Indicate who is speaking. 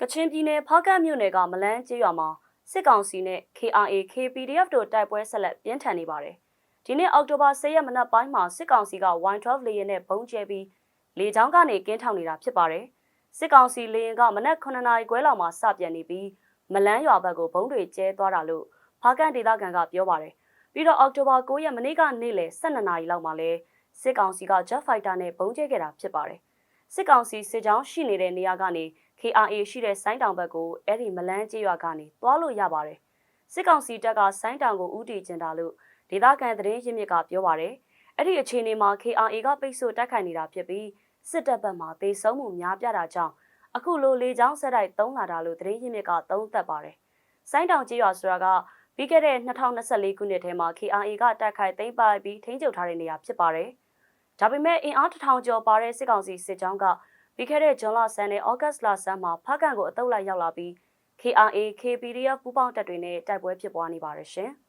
Speaker 1: ကချင်ပြည်နယ်ဖားကန့်မြို့နယ်ကမလန်းကျေးရွာမှာစစ်ကောင်စီနဲ့ KRA KPDF တို့တိုက်ပွဲဆက်လက်ပြင်းထန်နေပါတယ်။ဒီနေ့အောက်တိုဘာ10ရက်မနက်ပိုင်းမှာစစ်ကောင်စီက Y12 လေယာဉ်နဲ့ပုံကျဲပြီးလေကြောင်းကနေကင်းထောင်နေတာဖြစ်ပါတယ်။စစ်ကောင်စီလေယာဉ်ကမနက်9နာရီခွဲလောက်မှာစပြန်နေပြီးမလန်းရွာဘက်ကိုဘုံတွေကျဲသွားတာလို့ဖားကန့်ဒေသခံကပြောပါတယ်။ပြီးတော့အောက်တိုဘာ9ရက်မနေ့ကနေ့လယ်12နာရီလောက်မှာလဲစစ်ကောင်စီက Jet Fighter နဲ့ပုံကျဲခဲ့တာဖြစ်ပါတယ်။ စစ်ကောင်စီစစ်ကြောင်းရှိနေတဲ့နေရာကနေ KRA ရှိတဲ့ဆိုင်းတောင်ဘက်ကိုအဲ့ဒီမလန်းကျေးရွာကနေသွားလို့ရပါတယ်။စစ်ကောင်စီတပ်ကဆိုင်းတောင်ကိုဥတီကျင်တာလို့ဒေသခံသတင်းရင်းမြစ်ကပြောပါတယ်။အဲ့ဒီအခြေအနေမှာ KRA ကပိတ်ဆို့တိုက်ခိုက်နေတာဖြစ်ပြီးစစ်တပ်ဘက်မှသေဆုံးမှုများပြားတာကြောင့်အခုလိုလေကြောင်းဆက်တိုက်တုံးလာတာလို့သတင်းရင်းမြစ်ကသုံးသပ်ပါတယ်။ဆိုင်းတောင်ကျေးရွာဆိုတာကပြီးခဲ့တဲ့2024ခုနှစ်ထဲမှာ KRA ကတိုက်ခိုက်သိမ်းပိုက်ပြီးထိန်းချုပ်ထားတဲ့နေရာဖြစ်ပါတယ်။ ဒါပေမဲ့အင်အားတစ်ထောင်ကျော်ပါတဲ့စစ်ကောင်စီစစ်ကြောင်းကပြီးခဲ့တဲ့ဇွန်လဆန်းနဲ့ဩဂတ်စ်လဆန်းမှာဖက်ကန်ကိုအတုပ်လိုက်ရောက်လာပြီး KRA KPDF ပူးပေါင်းတပ်တွေနဲ့တိုက်ပွဲဖြစ်ပွားနေပါတယ်ရှင်။